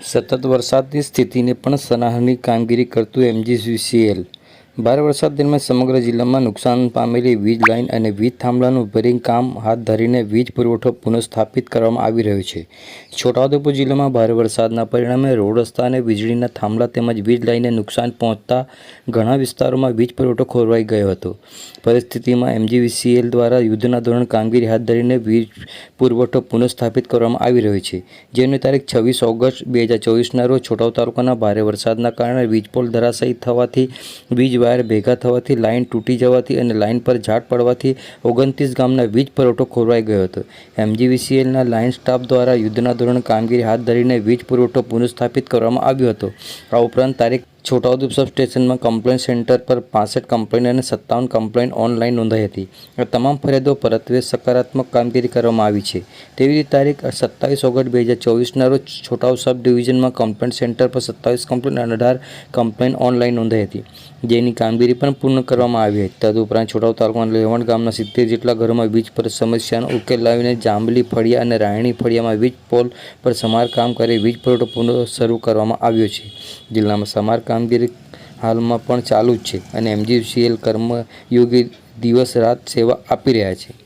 સતત વરસાદની સ્થિતિને પણ સનાહની કામગીરી કરતું એમજીવીસીએલ ભારે વરસાદ દરમિયાન સમગ્ર જિલ્લામાં નુકસાન પામેલી વીજ લાઇન અને વીજ થાંભલાનું રિપેરિંગ કામ હાથ ધરીને વીજ પુરવઠો પુનઃસ્થાપિત કરવામાં આવી રહ્યો છે. છોટાઉદેપુર જિલ્લામાં ભારે વરસાદના પરિણામે રોડ રસ્તા અને વીજળીના થાંભલા તેમજ વીજ લાઇનને નુકસાન પહોંચતા ઘણા વિસ્તારોમાં વીજ પુરવઠો ખોરવાઈ ગયો હતો. પરિસ્થિતિમાં એમજીવીસીએલ દ્વારા યુદ્ધના ધોરણ કામગીરી હાથ ધરીને વીજ પુરવઠો પુનઃસ્થાપિત કરવામાં આવી રહ્યો છે. જેની તારીખ છવ્વીસ ઓગસ્ટ, બે હજાર ચોવીસના રોજ છોટાઉ તાલુકાના ભારે વરસાદના કારણે વીજપોલ ધરાશાયી થવાથી વીજ વાયર ભેગા થવાથી લાઇન તૂટી જવાથી અને લાઇન પર ઝાડ પડવાથી ઓગણત્રીસ ગામના વીજ પુરવઠો ખોરવાઈ ગયો હતો. એમજીવીસીએલના લાઇન સ્ટાફ દ્વારા યુદ્ધના ધોરણ કામગીરી હાથ ધરીને વીજ પુરવઠો પુનઃસ્થાપિત કરવામાં આવ્યો હતો. આ ઉપરાંત તારીખ છોટાઉદેપુર સબસ્ટેશનમાં કમ્પ્લેન સેન્ટર પર પાસઠ કમ્પ્લેન અને સત્તાવન કમ્પ્લેન ઓનલાઈન નોંધાઈ હતી. આ તમામ ફરિયાદો પરત્વે સકારાત્મક કામગીરી કરવામાં આવી છે. તેવી તારીખ સત્તાવીસ ઓગસ્ટ બે હજાર ચોવીસના રોજ છોટાઉ સબ ડિવિઝનમાં કમ્પ્લેન સેન્ટર પર સત્તાવીસ કમ્પ્લેન અને અઢાર કમ્પ્લેન ઓનલાઈન નોંધાઈ હતી. જેની કામગીરી પણ પૂર્ણ કરવામાં આવી હતી. તદુપરાંત છોટાઉ તાલુકાના લેવણ ગામના સિત્તેર જેટલા ઘરોમાં વીજ પર સમસ્યાનો ઉકેલ લાવીને જાંબલી ફળિયા અને રાયણી ફળિયામાં વીજ પોલ પર સમારકામ કરી વીજ પુરવઠો પુનઃ શરૂ કરવામાં આવ્યો છે. જિલ્લામાં સમાર કામગીરી હાલમાં પણ ચાલુ જ છે અને એમજીસીએલ કર્મયોગી દિવસ રાત સેવા આપી રહ્યા છે.